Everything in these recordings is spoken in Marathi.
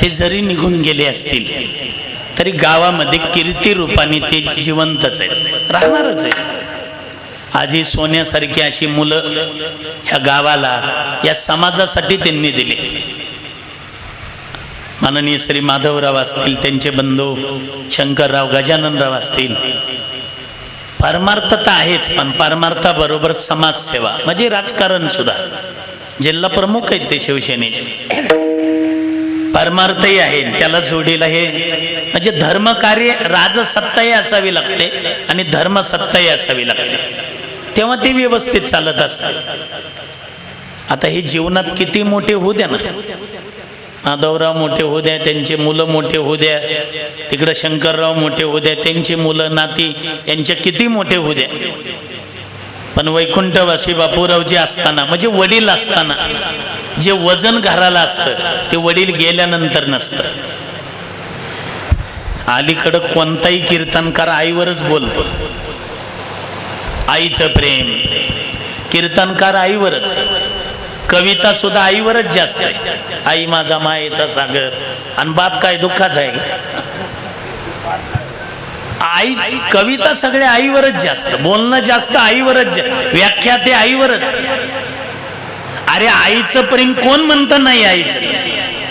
ते जरी निघून गेले असतील तरी गावामध्ये कीर्ती रूपाने ते जिवंतच आहेत. राहणारच आहेत. आजी सोन्यासारखी अशी मुलं ह्या गावाला या समाजासाठी त्यांनी दिली. माननीय श्री माधवराव असतील त्यांचे बंधू शंकरराव गजाननराव असतील. परमार्थता आहेच पण परमार्थाबरोबर समाजसेवा म्हणजे राजकारण सुद्धा. जिल्हा प्रमुख आहेत ते शिवसेनेचे. परमार्थही आहेत त्याला जोडीला हे म्हणजे धर्मकार्य राजसत्ताही असावी लागते आणि धर्मसत्ताही असावी लागते. तेव्हा ते व्यवस्थित चालत असतात. आता हे जीवनात किती मोठे होऊ द्या ना. माधवराव मोठे होऊ द्या त्यांचे मुलं मोठे होऊ द्या तिकडं शंकरराव मोठे होऊ द्या त्यांची मुलं नाती यांचे किती मोठे होऊ द्या. पण वैकुंठवासी बापूरावजी असताना म्हणजे वडील असताना जे वजन घराला असतं ते वडील गेल्यानंतर नसतं. अलीकडं कोणताही कीर्तनकार आईवरच बोलतो. आईचं प्रेम. कीर्तनकार आईवरच. कविता सुद्धा आईवरच जास्त आहे. आई माझा मायेचा सागर. आणि बाप काय दुःखाचा आहे? आई कविता सगळ्या आईवरच जास्त बोलणं जास्त आईवरच जा- व्याख्या ते आईवरच. अरे आईचं प्रेम कोण म्हणतं नाही आईचं?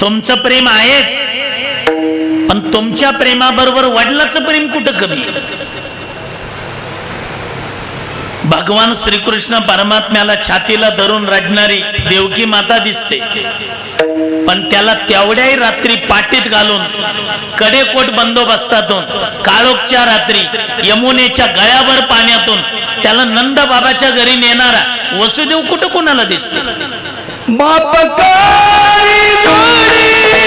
तुमचं प्रेम आहेच. पण तुमच्या प्रेमाबरोबर वडिलाचं प्रेम कुठं कमी? भगवान श्रीकृष्ण परमात्म्याला छातीला धरून रडणारी देवकी माता दिसते. पण त्याला तेवढ्याही रात्री पाटीत घालून कडेकोट बंदोबस्तातून काळोखच्या रात्री यमुनेच्या गळ्यावर पाण्यातून त्याला नंद बाबाच्या घरी नेणारा वसुदेव कुठं कुणाला दिसते बाप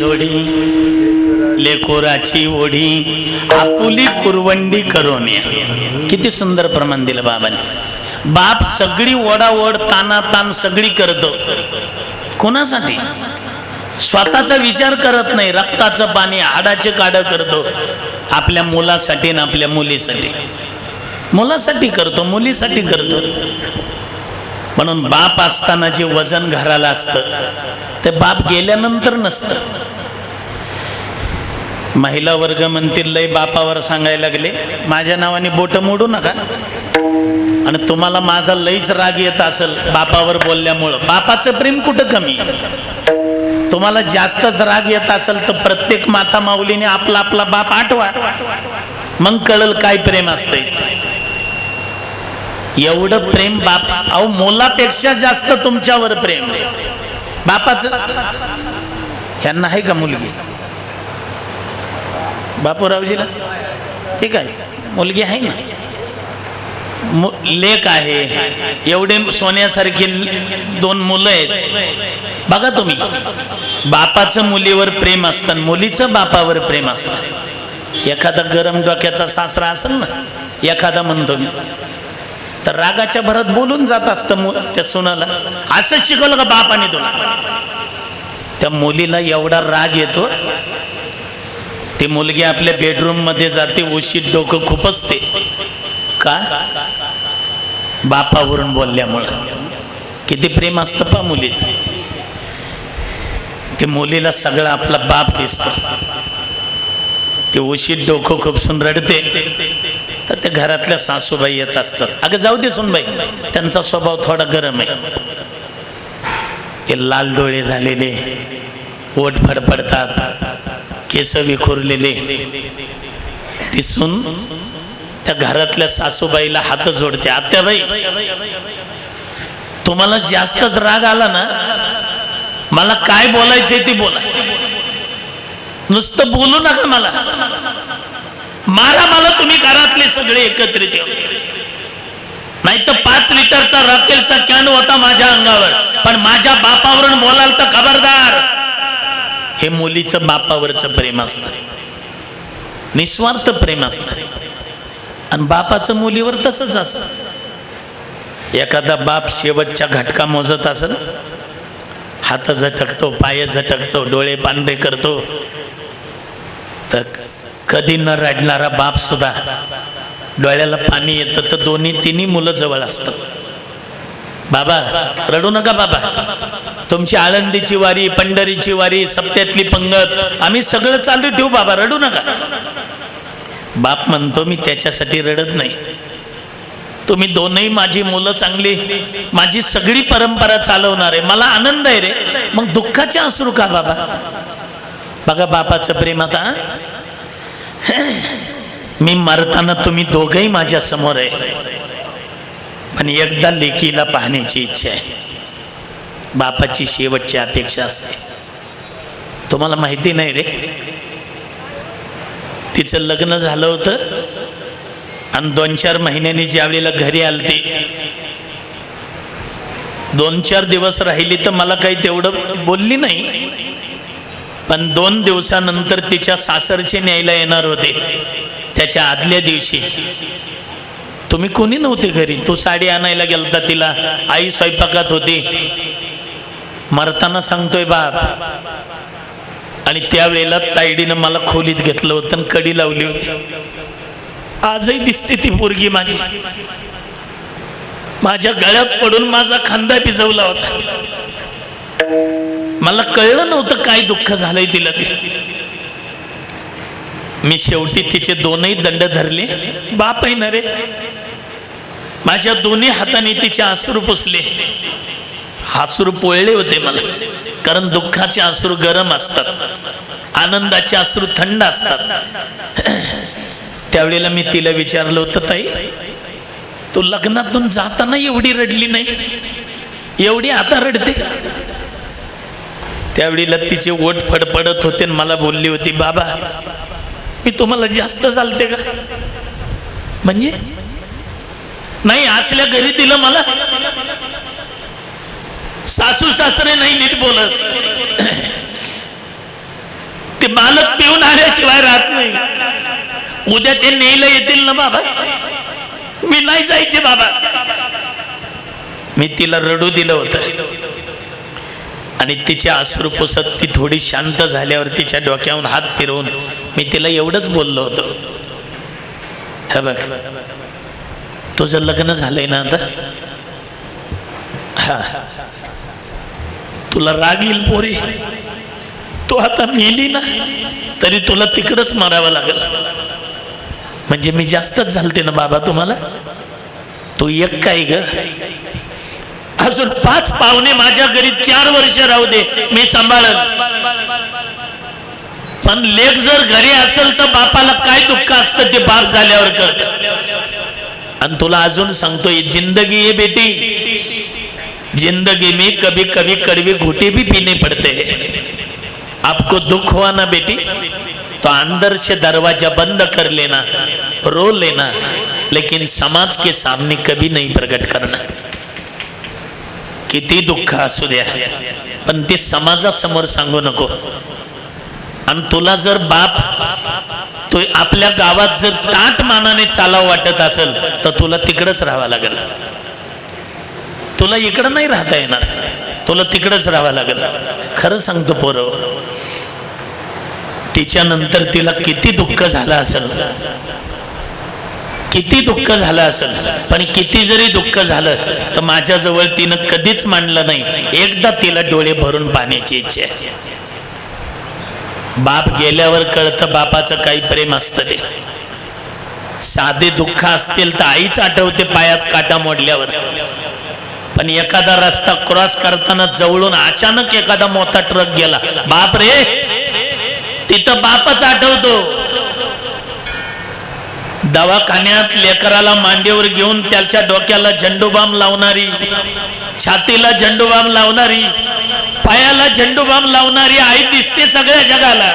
जोडी लेकोराची ओढी आपुली कुरवंडी करोन्या किती सुंदर प्रमाण दिलं बाबाने. बाप सगळी ओढाओढ ताना तान सगळी करतो. कोणासाठी? स्वतःचा विचार करत नाही रक्ताचं पाणी हाडाचे काढ करतो. आपल्या मुलासाठी ना आपल्या मुलीसाठी. मुलासाठी करतो मुलीसाठी करतो. म्हणून बाप असताना जे वजन घराला असतं ते बाप गेल्यानंतर नसतं. महिला वर्ग म्हणतील लय बापावर सांगायला लागले. माझ्या नावाने बोट मोडू नका. आणि तुम्हाला माझा लईच राग येत असेल बापावर बोलल्यामुळं. बापाचं प्रेम कुठं कमी? तुम्हाला जास्तच राग येत असेल तर प्रत्येक माता माऊलीने आपला आपला बाप आठवा. मग कळल काय प्रेम असतंय. एवढं प्रेम बाप अहो मुलापेक्षा जास्त तुमच्यावर प्रेम. बापाच. यांना आहे का मुलगी? बापूरावजीला? ठीक आहे. मुलगी आहे ना? मु- लेक आहे. एवढे सोन्यासारखी दोन मुलं आहेत. बघा तुम्ही. बापाचं मुलीवर प्रेम असतं आणि मुलीचं बापावर प्रेम असतं. एखादा गरम डोक्याचा सासरा असेल ना एखादा म्हणतो मी. तर रागाच्या भरात बोलून जात असतं त्या सुनाला. असं शिकवलं का बापाने तुला? त्या मुलीला एवढा राग येतो ती मुलगी आपल्या बेडरूममध्ये जाते उशीत डोकं खुपसते का? बापावरून बोलल्यामुळं. किती प्रेम असतं पा मुलीच. ते मुलीला सगळा आपला बाप दिसतो. ते उशीत डोकं खुपसून रडते. तर त्या घरातल्या सासूबाई येत असतात. अगं जाऊ दे सुनबाई त्यांचा स्वभाव थोडा गरम आहे. ते लाल डोळे झालेले ओठ फडफडतात केस विखुरलेले. ती सून त्या घरातल्या सासूबाईला हात जोडते. आत्याबाई तुम्हाला जास्तच राग आला ना मला काय बोलायचंय ते बोला. नुसतं बोलू नका मला. मारा मला तुम्ही घरातले सगळे एकत्रित नाही तर पाच लिटरचा राखेलचा कॅन होता माझ्या अंगावर. पण माझ्या बापावरून बोलाल तर खबरदार. हे मुलीचं बापावरचं प्रेम असतं. निस्वार्थ प्रेम असतं. आणि बापाचं मुलीवर तसंच असत. एखादा बाप शेवटच्या घटका मोजत असेल हात झटकतो पाय झटकतो डोळे पांढरे करतो तर कधी न रडणारा बाप सुद्धा डोळ्याला पाणी येतं तर दोन्ही तिन्ही मुलं जवळ असतात. बाबा रडू नका बाबा. तुमची आळंदीची वारी पंढरीची वारी सप्त्यातली पंगत आम्ही सगळं चालू ठेवू बाबा रडू नका. बाप म्हणतो मी त्याच्यासाठी रडत नाही. तुम्ही दोनही माझी मुलं चांगली माझी सगळी परंपरा चालवणार आहे. मला आनंद आहे रे. मग दुःखाचे असू का बाबा? बघा बापाचं प्रेम आता मी मरताना तुम्ही दोघही माझ्यासमोर आहे. पण एकदा लेकीला पाहण्याची इच्छा आहे. बापाची शेवटची अपेक्षा असते. तुम्हाला माहिती नाही रे. तिचं लग्न झालं होतं आणि दोन चार महिन्यांनी ज्या वेळेला घरी आलती. दोन चार दिवस राहिली तर मला काही तेवढं बोलली नाही. पण दोन दिवसानंतर तिच्या सासरचे न्यायला येणार होते. त्याच्या आदल्या दिवशी. तुम्ही कोणी नव्हते घरी? तू साडी आणायला गेलता तिला. आई स्वयंपाकात होती. मरताना सांगतोय बाप. आणि त्यावेळेला तायडीनं मला खोलीत घेतलं होतं आणि कडी लावली होती. आजही दिसते ती पोरगी माझी. माझ्या गळ्यात पडून माझा खांदा भिजवला होता. मला कळलं नव्हतं काय दुःख झालंय तिला ते. मी शेवटी तिचे दोनही दंड धरले. बाप आहे ना रे. माझ्या दोन्ही हाताने तिचे आसरू पुसले. आसरू पोळले होते मला. कारण दुःखाचे आसरू गरम असतात. आनंदाचे आसरू थंड असतात. त्यावेळेला मी तिला विचारलं होतं ताई तू लग्नातून जाताना एवढी रडली नाही? एवढी आता रडते? त्यावेळी तिचे ओठ फडफडत होते आणि मला बोलली होती बाबा मी तुम्हाला जास्त चालते का? म्हणजे? नाही असल्या घरी दिलं मला. सासू सासरे नाही नीट बोलत. ते बालक पिऊन आल्याशिवाय राहत नाही. उद्या ते नेला येतील ना बाबा. मी नाही जायचे बाबा. मी तिला रडू दिलं होतं. आणि तिचे आश्रू पुसत ती थोडी शांत झाल्यावर तिच्या डोक्यावर हात फिरवून मी तिला एवढंच बोललो होतो. हे बघ तुझं लग्न झालंय ना आता? हा. तुला राग येईल पोरी. तू आता मेली ना तरी तुला तिकडच मारावं लागेल. म्हणजे मी जास्तच झालते ना बाबा तुम्हाला? तू एक काय ग? अजून पाच पाहुणे माझ्या घरी चार वर्ष राहू दे. मी सांभाळत पण लेख जर घरी असेल तर बापाला काय दुःख असतं ते बाप झाल्यावर कळत. आणि तुला अजून सांगतोय जिंदगी ये बेटी. जिंदगी में कभी कभी कड़वी घुटे भी पीने पड़ते. हैं आपको दुख हुआ ना बेटी? तो अंदर से दरवाजा बंद कर लेना रो लेना लेकिन समाज के सामने कभी नहीं प्रकट करना. किती दुःख असू द्या. पण ते समाजासमोर सांगू नको. आणि तुला जर बाप तो आपल्या गावात जर ताट मानाने चालावं वाटत असेल तर तुला तिकडंच राहावं लागेल. तुला इकडं नाही राहता येणार. तुला तिकडंच राहावं लागेल. खरं सांगतो पोरं. तिच्यानंतर तिला किती दुःख झालं असेल. किती दुःख झालं असेल पण किती जरी दुःख झालं तर माझ्याजवळ तिनं कधीच मांडलं नाही. एकदा तिला डोळे भरून पाहण्याची इच्छा आहे. बाप गेल्यावर कळतं बापाचं काही प्रेम असतं ते. साधे दुःख असतील तर आईच आठवते पायात काटा मोडल्यावर. पण एखादा रस्ता क्रॉस करताना जवळून अचानक एखादा मोठा ट्रक गेला. बाप रे! तिथं बापच आठवतो. दवाखान्यात लेकराला मांडीवर घेऊन त्याच्या डोक्याला झेंडूबाम लावणारी छातीला झेंडूबाम लावणारी पायाला झेंडूबाम लावणारी आई दिसते सगळ्या जगाला.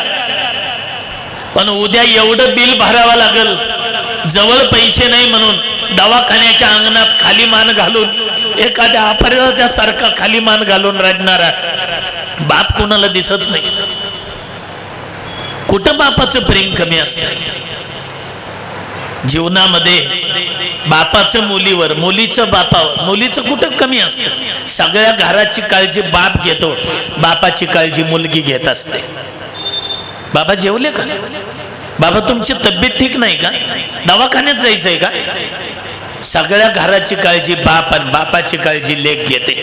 पण उद्या एवढं बिल भरावं लागल. जवळ पैसे नाही म्हणून दवाखान्याच्या अंगणात खाली मान घालून एखाद्या अपराध्यासारखा खाली मान घालून रडणारा बाप कुणाला दिसत नाही. कुठं बापाचं प्रेम कमी असतं? जीवनामध्ये बापाचं मुलीवर मुलीचं बापावर मुलीचं कुठं कमी असतं? सगळ्या घराची काळजी बाप घेतो बापाची काळजी मुलगी घेत असते. बाबा जेवले का? बाबा तुमची तब्येत ठीक नाही का? दवाखान्यात जायचंय का? सगळ्या घराची काळजी बाप आणि बापाची काळजी लेख घेते.